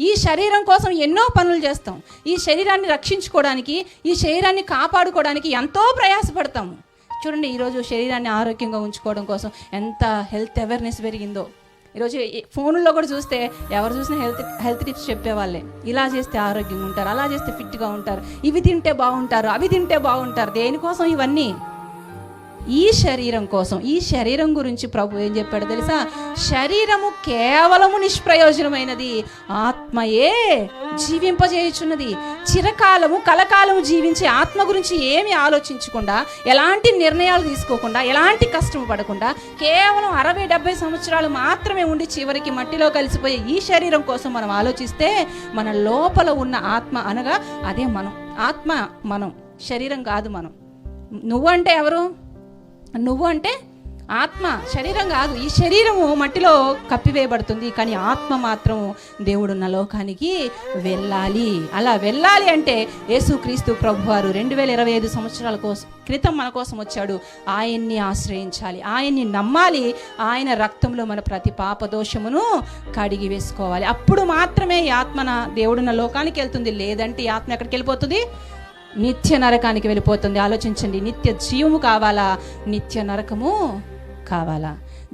ఈ శరీరం కోసం ఎన్నో పనులు చేస్తాం. ఈ శరీరాన్ని రక్షించుకోవడానికి ఈ శరీరాన్ని కాపాడుకోవడానికి ఎంతో ప్రయాసపడతాము చూడండి ఈరోజు శరీరాన్ని ఆరోగ్యంగా ఉంచుకోవడం కోసం ఎంత హెల్త్ అవేర్నెస్ పెరిగిందో. ఈరోజు ఫోన్లో కూడా చూస్తే ఎవరు చూసినా హెల్త్ హెల్త్ టిప్స్ చెప్పేవాళ్ళే. ఇలా చేస్తే ఆరోగ్యంగా ఉంటారు అలా చేస్తే ఫిట్గా ఉంటారు. ఇవి తింటే బాగుంటారు అవి తింటే బాగుంటారు. దేనికోసం ఇవన్నీ? ఈ శరీరం కోసం ఈ శరీరం గురించి ప్రభు ఏం చెప్పాడు తెలుసా? శరీరము కేవలము నిష్ప్రయోజనమైనది. ఆత్మయే జీవింపజేయుచున్నది. చిరకాలము కలకాలము జీవించి ఆత్మ గురించి ఏమి ఆలోచించకుండా ఎలాంటి నిర్ణయాలు తీసుకోకుండా ఎలాంటి కష్టం పడకుండా కేవలం అరవై డెబ్బై సంవత్సరాలు మాత్రమే ఉండి చివరికి మట్టిలో కలిసిపోయే ఈ శరీరం కోసం మనం ఆలోచిస్తే మన లోపల ఉన్న ఆత్మ అనగా అదే మనం. ఆత్మ మనం శరీరం కాదు మనం. నువ్వంటే ఎవరు? నువ్వు అంటే ఆత్మ శరీరం కాదు. ఈ శరీరము మట్టిలో కప్పివేయబడుతుంది. కానీ ఆత్మ మాత్రం దేవుడున్న లోకానికి వెళ్ళాలి. అలా వెళ్ళాలి అంటే యేసుక్రీస్తు ప్రభువారు రెండు వేల ఇరవై ఐదు సంవత్సరాల కోసం క్రితం మన కోసం వచ్చాడు. ఆయన్ని ఆశ్రయించాలి. ఆయన్ని నమ్మాలి. ఆయన రక్తంలో మన ప్రతి పాపదోషమును కడిగి వేసుకోవాలి. అప్పుడు మాత్రమే ఈ ఆత్మన దేవుడున్న లోకానికి వెళ్తుంది. లేదంటే ఈ ఆత్మ ఎక్కడికి వెళ్ళిపోతుంది? నిత్య నరకానికి వెళ్ళిపోతుంది. ఆలోచించండి నిత్య జీవము కావాలా? నిత్య నరకము కావాలా?